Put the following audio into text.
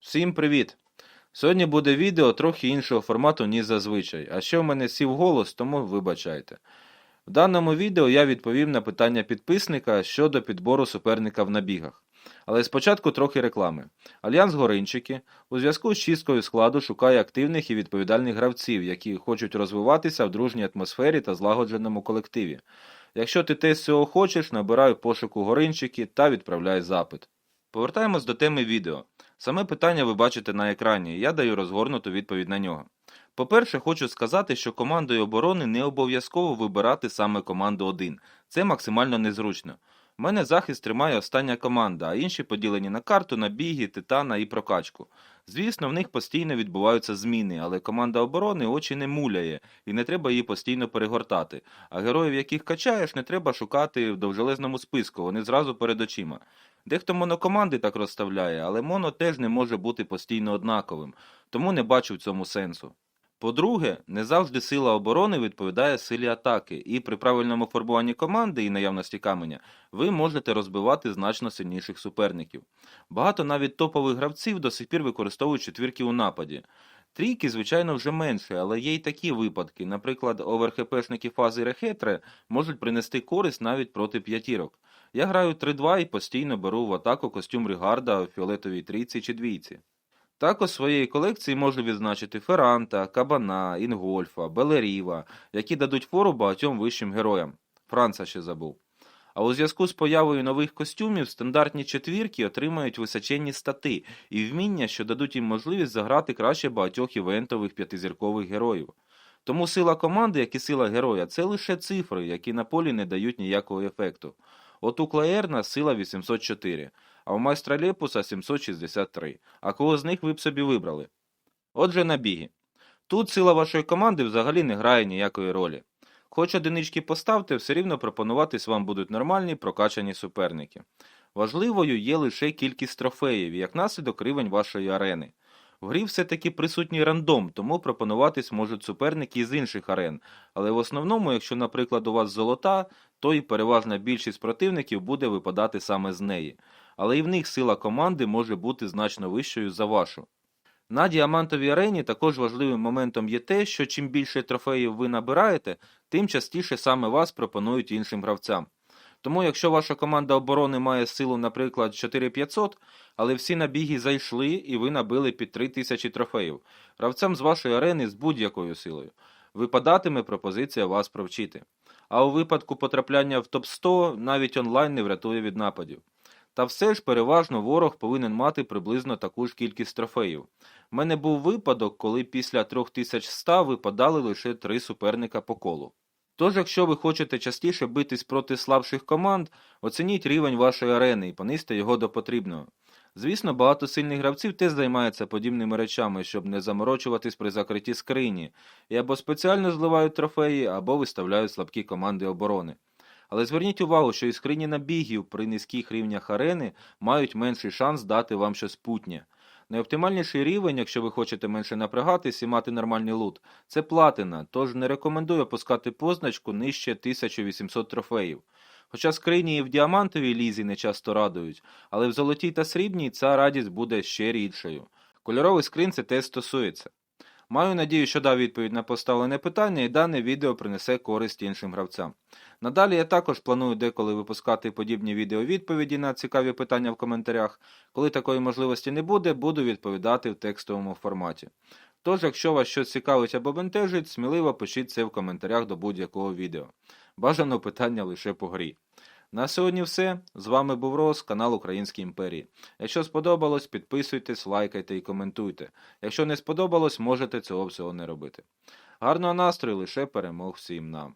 Всім привіт! Сьогодні буде відео трохи іншого формату, ніж зазвичай, а ще в мене сів голос, тому вибачайте. В даному відео я відповім на питання підписника щодо підбору суперника в набігах. Але спочатку трохи реклами. Альянс Горинчики у зв'язку з чисткою складу шукає активних і відповідальних гравців, які хочуть розвиватися в дружній атмосфері та злагодженому колективі. Якщо ти теж цього хочеш, набирай пошуку горинчики та відправляй запит. Повертаємось до теми відео. Саме питання ви бачите на екрані, я даю розгорнуту відповідь на нього. По-перше, хочу сказати, що командою оборони не обов'язково вибирати саме команду 1. Це максимально незручно. Мене захист тримає остання команда, а інші поділені на карту, на біги, титана і прокачку. Звісно, в них постійно відбуваються зміни, але команда оборони очі не муляє, і не треба її постійно перегортати. А героїв, яких качаєш, не треба шукати в довжелезному списку, вони зразу перед очима. Дехто монокоманди так розставляє, але моно теж не може бути постійно однаковим, тому не бачу в цьому сенсу. По-друге, не завжди сила оборони відповідає силі атаки, і при правильному формуванні команди і наявності каменя ви можете розбивати значно сильніших суперників. Багато навіть топових гравців до сих пір використовують четвірки у нападі. Трійки, звичайно, вже менше, але є й такі випадки. Наприклад, оверхепешники фази Рехетре можуть принести користь навіть проти п'ятірок. Я граю 3-2 і постійно беру в атаку костюм Рігарда у фіолетовій трійці чи двійці. Також своєї колекції можу відзначити Феранта, Кабана, Інгольфа, Белеріва, які дадуть фору багатьом вищим героям. Франца ще забув. А у зв'язку з появою нових костюмів стандартні четвірки отримають височенні стати і вміння, що дадуть їм можливість заграти краще багатьох івентових п'ятизіркових героїв. Тому сила команди, як і сила героя, це лише цифри, які на полі не дають ніякого ефекту. От у Клаерна сила 804, а у майстра Лепуса 763. А кого з них ви б собі вибрали? Отже, набіги. Тут сила вашої команди взагалі не грає ніякої ролі. Хоч одинички поставте, все рівно пропонуватись вам будуть нормальні прокачані суперники. Важливою є лише кількість трофеїв, як наслідок рівень вашої арени. В грі все-таки присутній рандом, тому пропонуватись можуть суперники з інших арен, але в основному, якщо, наприклад, у вас золота, то і переважна більшість противників буде випадати саме з неї. Але і в них сила команди може бути значно вищою за вашу. На діамантовій арені також важливим моментом є те, що чим більше трофеїв ви набираєте, тим частіше саме вас пропонують іншим гравцям. Тому якщо ваша команда оборони має силу, наприклад, 4500, але всі набіги зайшли і ви набили під 3000 трофеїв, гравцям з вашої арени з будь-якою силою, випадатиме пропозиція вас провчити. А у випадку потрапляння в топ-100 навіть онлайн не врятує від нападів. Та все ж переважно ворог повинен мати приблизно таку ж кількість трофеїв. У мене був випадок, коли після 3100 випадали лише три суперника по колу. Тож, якщо ви хочете частіше битись проти слабших команд, оцініть рівень вашої арени і понизьте його до потрібного. Звісно, багато сильних гравців теж займаються подібними речами, щоб не заморочуватись при закритті скрині, і або спеціально зливають трофеї, або виставляють слабкі команди оборони. Але зверніть увагу, що і скрині набігів при низьких рівнях арени мають менший шанс дати вам щось путнє. Найоптимальніший рівень, якщо ви хочете менше напрягатись і мати нормальний лут, це платина, тож не рекомендую опускати позначку нижче 1800 трофеїв. Хоча скрині і в діамантовій лізі не часто радують, але в золотій та срібній ця радість буде ще рідшою. Кольоровий скрин це теж стосується. Маю надію, що дав відповідь на поставлене питання і дане відео принесе користь іншим гравцям. Надалі я також планую деколи випускати подібні відео-відповіді на цікаві питання в коментарях. Коли такої можливості не буде, буду відповідати в текстовому форматі. Тож, якщо вас щось цікавить або бентежить, сміливо пишіть це в коментарях до будь-якого відео. Бажано питання лише по грі. На сьогодні все. З вами був Рос, канал Українській імперії. Якщо сподобалось, підписуйтесь, лайкайте і коментуйте. Якщо не сподобалось, можете цього всього не робити. Гарного настрою лише перемог всім нам.